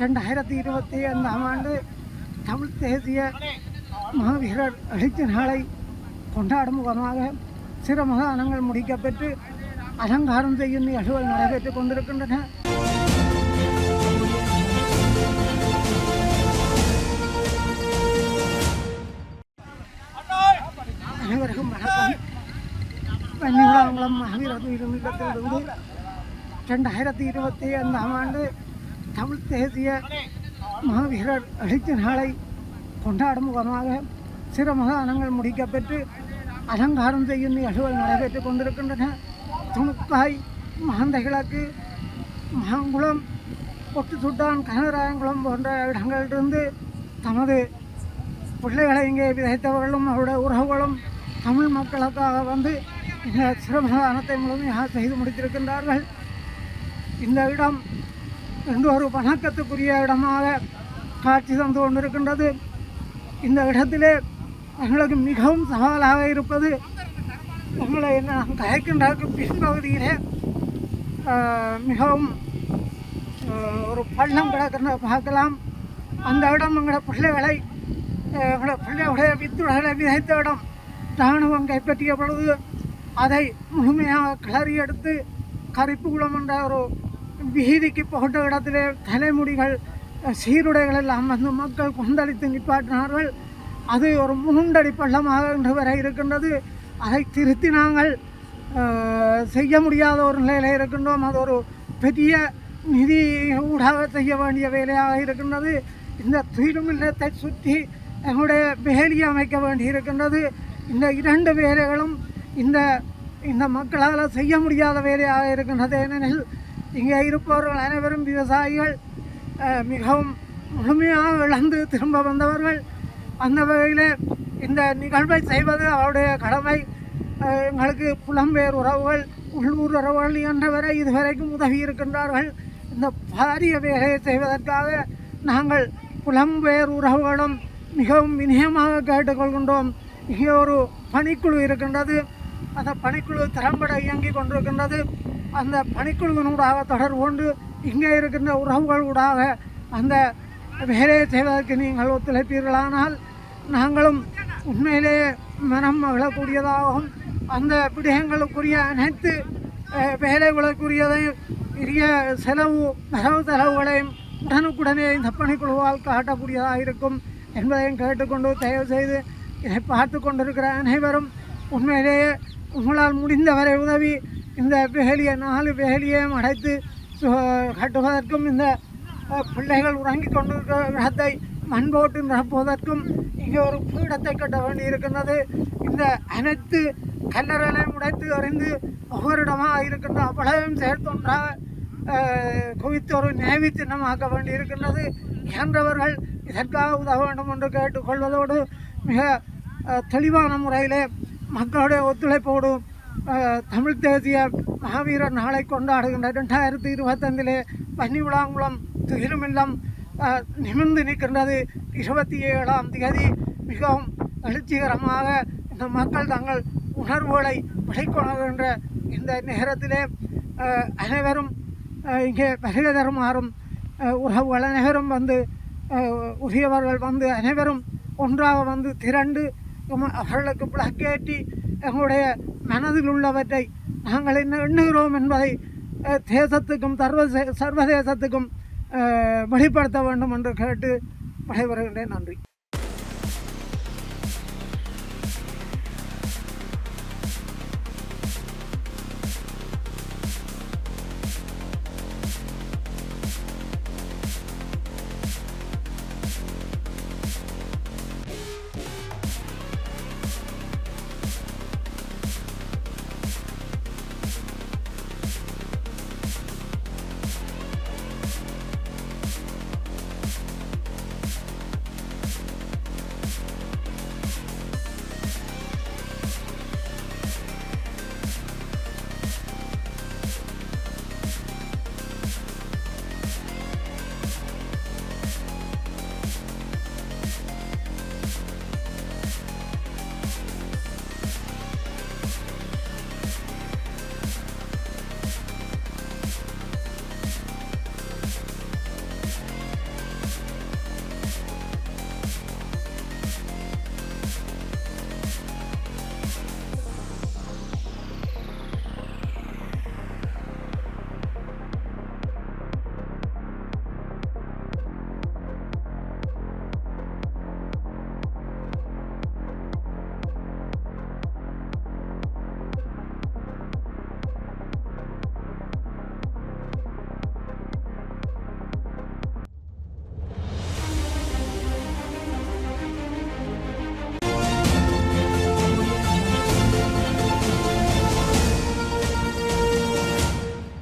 ரெண்டாயிரத்தி இருபத்தி ஐந்தாம் ஆண்டு தமிழ் தேசிய மாவீரர் எழுச்சி நாளை கொண்டாடும் முகமாக சிறமதானங்கள் முடிக்கப்பெற்று அலங்காரம் செய்யும் நிகழ்வுகள் நடைபெற்றுக் கொண்டிருக்கின்றன. அனைவருக்கும் வணக்கம். பன்னிகுளங்குளம் மகாவீரர் இருமிடத்திலிருந்து ரெண்டாயிரத்தி இருபத்தி ஐந்தாம் ஆண்டு தமிழ் தேசிய மாவீரர் எழுச்சி நாளை கொண்டாடும் முகமாக சிறமதானங்கள் முடிக்கப்பெற்று அலங்காரம் செய்யும் நிகழ்வுகள் நடைபெற்றுக் கொண்டிருக்கின்றன. துணுக்காய் மகந்த கிழக்கு மகங்குளம் பொட்டு சுட்டான் கனகராயங்குளம் போன்ற இடங்களிலிருந்து தமது பிள்ளைகளை இங்கே விதைத்தவர்களும் அவருடைய உறவுகளும் தமிழ் மக்களுக்காக வந்து இந்த சிரமதானத்தை முழுமையாக செய்து முடித்திருக்கின்றார்கள். இந்த இடம் என்று ஒரு வணக்கத்துக்குரிய இடமாக காட்சி தந்து கொண்டிருக்கின்றது. இந்த இடத்திலே எங்களுக்கு மிகவும் சவாலாக இருப்பது எங்களை என்ன கயக்கின்றாக்கு பின்பகுதியிலே மிகவும் ஒரு பள்ளம் கிடக்கிறத பார்க்கலாம். அந்த இடம் எங்களோட பிள்ளைகளை ஆஹ், எங்களோட பிள்ளைகளுடைய வித்துடைகளை விதைத்த இடம். இராணுவம் கைப்பற்றிய பொழுது அதை முழுமையாக கிளறி எடுத்து கரிப்புகுளம் என்ற ஒரு வீதிக்கு போட்ட இடத்திலே தலைமுடிகள் சீருடைகள் எல்லாம் வந்து மக்கள் கொந்தளித்து நிப்பாட்டினார்கள் அது ஒரு முண்டடி பள்ளமாக இன்று வரை இருக்கின்றது அதை திருத்தி நாங்கள் செய்ய முடியாத ஒரு நிலையில் இருக்கின்றோம் அது ஒரு பெரிய நிதி ஊடாக செய்ய வேண்டிய வேலையாக இருக்கின்றது இந்த துயிலுமில்லத்தை சுற்றி எங்களுடைய வேலி அமைக்க வேண்டி இருக்கின்றது இந்த இரண்டு வேலைகளும் இந்த இந்த மக்களால் செய்ய முடியாத வேலையாக இருக்கின்றது ஏனெனில் இங்கே இருப்பவர்கள் அனைவரும் விவசாயிகள். மிகவும் முழுமையாக இழந்து திரும்ப வந்தவர்கள். அந்த வகையில் இந்த நிகழ்வை செய்வது அவருடைய கடமை. எங்களுக்கு புலம்பெயர் உறவுகள் உள்ளூர் உறவுகள் என்றவரை இதுவரைக்கும் உதவி இருக்கின்றார்கள். இந்த பாரிய வேலையை செய்வதற்காக நாங்கள் புலம்பெயர் உறவுகளும் மிகவும் வினயமாக கேட்டுக்கொள்கின்றோம். இங்கே ஒரு பணிக்குழு இருக்கின்றது. அந்த பணிக்குழு திறம்பட இயங்கி கொண்டிருக்கின்றது. அந்த பணிக்குழுவினூடாக தொடர்பு கொண்டு இங்கே இருக்கின்ற உறவுகளூடாக அந்த வேலையை செய்வதற்கு நீங்கள் ஒத்துழைப்பீர்களானால் நாங்களும் உண்மையிலேயே மனம் மகிழக்கூடியதாகவும் அந்த விடயங்களுக்குரிய அனைத்து வேலைகளுக்குரியதையும் பெரிய செலவு வரவு செலவுகளையும் உடனுக்குடனே இந்த பணிக்குழுவால் காட்டக்கூடியதாக இருக்கும் என்பதையும் கேட்டுக்கொண்டு தயவு செய்து இதை பார்த்து கொண்டிருக்கிற அனைவரும் உண்மையிலேயே உங்களால் முடிந்தவரை உதவி. இந்த வேலியை நாலு வேலியையும் அடைத்து சு- கட்டுவதற்கும் இந்த பிள்ளைகள் உறங்கிக் கொண்டிருக்கிற இடத்தை மண் போட்டு நிரப்புவதற்கும் இங்கே ஒரு பீடத்தை கட்ட வேண்டி இருக்கின்றது இந்த அனைத்து கல்லறைகளையும் உடைத்து அறிந்து ஒவ்வொருடமாக இருக்கின்ற அவ்வளவையும் சேர்த்தொன்றாக குவித்து ஒரு நினைவு சின்னமாக்க வேண்டி இருக்கின்றது இயன்றவர்கள் இதற்காக உதவ வேண்டும் என்று கேட்டுக்கொள்வதோடு மிக தெளிவான முறையிலே மக்களுடைய ஒத்துழைப்போடும் தமிழ் தேசிய மகாவீரர் நாளை கொண்டாடுகின்ற ரெண்டாயிரத்தி இருபத்தைந்திலே பன்னிவிளாங்குளம் துகிலுமில்லம் அஹ், நிமிர்ந்து நிற்கின்றது இருபத்தி ஏழாம் தேதி மிகவும் எழுச்சிகரமாக இந்த மக்கள் தங்கள் உணர்வுகளை வெளிக்கொணர்கின்ற இந்த நேரத்திலே அனைவரும் இங்கே வருகை தருமாறும் உறவுகள் அனைவரும் வந்து உரியவர்கள் வந்து அனைவரும் ஒன்றாக வந்து திரண்டு உம- அவர்களுக்கு விளக்கேற்றி எங்களுடைய மனதில் உள்ளவற்றை நாங்கள் என்ன எண்ணுகிறோம் என்பதை தேசத்துக்கும் சர்வதே சர்வதேசத்துக்கும் வெளிப்படுத்த வேண்டும் என்று கேட்டு விடைபெறுகின்றேன் நன்றி